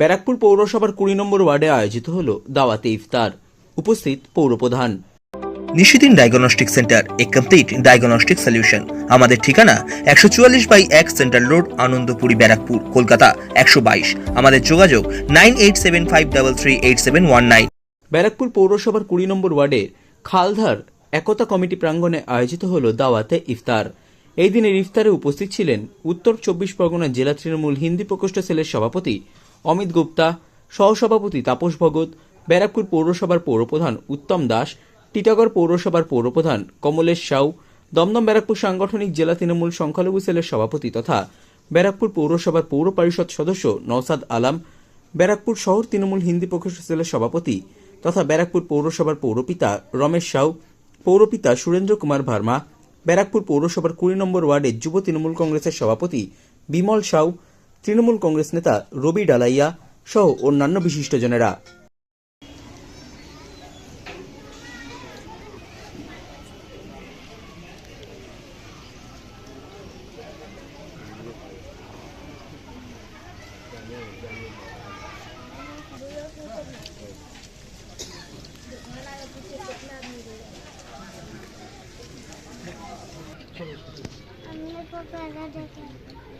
ব্যারাকপুর পৌরসভার কুড়ি নম্বর ওয়ার্ডে আয়োজিত হল দাওয়াতে ইফতার। উপস্থিত পৌরপ্রধান। নিশিদিন ডায়াগনস্টিক সেন্টার এ কমপ্লিট ডায়াগনস্টিক সলিউশন। আমাদের ঠিকানা একশো চুয়াল্লিশ বাই এক সেন্ট্রাল রোড আনন্দপুরি ব্যারাকপুর কলকাতা একশো বাইশ। আমাদের যোগাযোগ nine eight seven five double three eight seven one nine. Barrackpore পৌরসভার কুড়ি নম্বর ওয়ার্ডের খালধার একতা কমিটি প্রাঙ্গণে আয়োজিত হল দাওয়াতে ইফতার। এই দিনের ইফতারে উপস্থিত ছিলেন উত্তর চব্বিশ পরগনা জেলা তৃণমূল হিন্দি প্রকোষ্ঠ সেলের সভাপতি অমিত গুপ্তা, সহসভাপতি তাপস ভগত, ব্যারাকপুর পৌরসভার পৌরপ্রধান উত্তম দাস, টিটাগড় পৌরসভার পৌরপ্রধান কমলেশ সাউ, দমদম ব্যারাকপুর সাংগঠনিক জেলা তৃণমূল সংখ্যালঘু সেলের সভাপতি তথা ব্যারাকপুর পৌরসভার পৌর পরিষদ সদস্য নওসাদ আলাম, ব্যারাকপুর শহর তৃণমূল হিন্দি প্রকাশ সেলের সভাপতি তথা ব্যারাকপুর পৌরসভার পৌরপিতা রমেশ সাউ, পৌরপিতা সুরেন্দ্র কুমার ভার্মা, ব্যারাকপুর পৌরসভার কুড়ি নম্বর ওয়ার্ডের যুব তৃণমূল কংগ্রেসের সভাপতি বিমল সাউ তৃণমূল কংগ্রেস নেতা রবি ডালাইয়া সহ অন্যান্য বিশিষ্টজনেরা। I'm